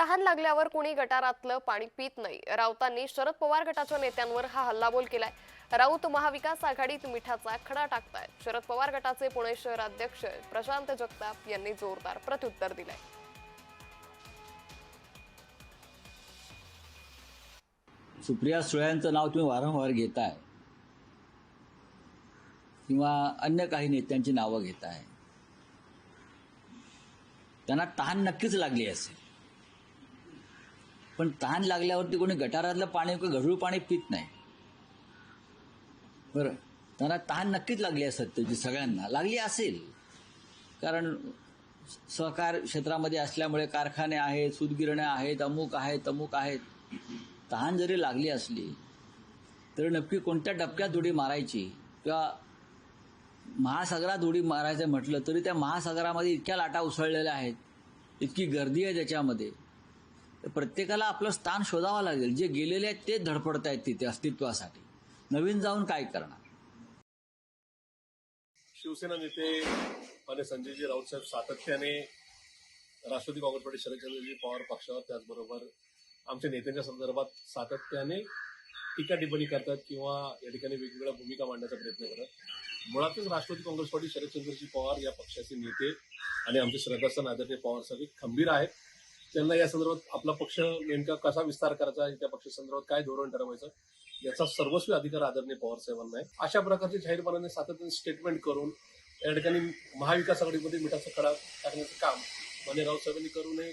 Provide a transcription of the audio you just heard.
तहान लागल्यावर कुणी गटारातलं पाणी पित नाही. राऊतांनी शरद पवार गटाच्या नेत्यांवर हा हल्लाबोल केलाय. राऊत महाविकास आघाडीत मिठाचा खडा टाकतायत. शरद पवार गटाचे पुणे शहराध्यक्ष प्रशांत जगताप यांनी जोरदार प्रत्युत्तर दिलंय. सुप्रिया सुळ्यांचं नाव तुम्ही वारंवार घेताय. किंवा अन्य काही नेत्यांची नावं घेताय. त्यांना तहान नक्कीच लागली असेल. पण तहान लागल्यावरती कोणी गटारातलं पाणी किंवा घडूळ पाणी पित नाही. बरं. त्यांना तहान नक्कीच लागली असत त्याची सगळ्यांना. लागली असेल. कारण सहकार क्षेत्रामध्ये असल्यामुळे कारखाने आहेत सूतगिरण्या आहेत अमुक आहेत अमुक आहेत. तहान जरी लागली असली तरी नक्की कोणत्या डबक्यात उडी मारायची किंवा महासागरात उडी मारायचं म्हटलं तरी त्या महासागरामध्ये इतक्या लाटा उसळलेल्या आहेत इतकी गर्दी आहे त्याच्यामध्ये. प्रत्येकाला आपलं स्थान शोधावं लागेल. जे गेलेले आहेत ते धडपडत आहेत तिथे अस्तित्वासाठी. नवीन जाऊन काय करणार? शिवसेना नेते मान्य संजयजी राऊत साहेब सातत्याने राष्ट्रवादी काँग्रेस पार्टी शरदचंद्रजी पवार पक्षावर त्याचबरोबर आमच्या नेत्यांच्या संदर्भात सातत्याने टीका टिप्पणी करतात किंवा या ठिकाणी वेगवेगळ्या भूमिका मांडण्याचा प्रयत्न करतात. मुळातच राष्ट्रवादी काँग्रेस पार्टी शरदचंद्रजी पवार या पक्षाचे नेते आणि आमचे श्रद्धास्थान आदरणीय पवार साहेब खंबीर आहेत. त्यांना या संदर्भात आपला पक्ष नेमका कसा विस्तार करायचा त्या पक्षासंदर्भात काय धोरण ठरवायचं याचा सर्वस्वी अधिकार आदरणीय पवार साहेबांना आहे. अशा प्रकारचे जाहीरपणाने सातत्याने स्टेटमेंट करून या ठिकाणी महाविकास आघाडीमध्ये मिठाचा खडा टाकण्याचं काम माने रावसाहेबांनी करू नये.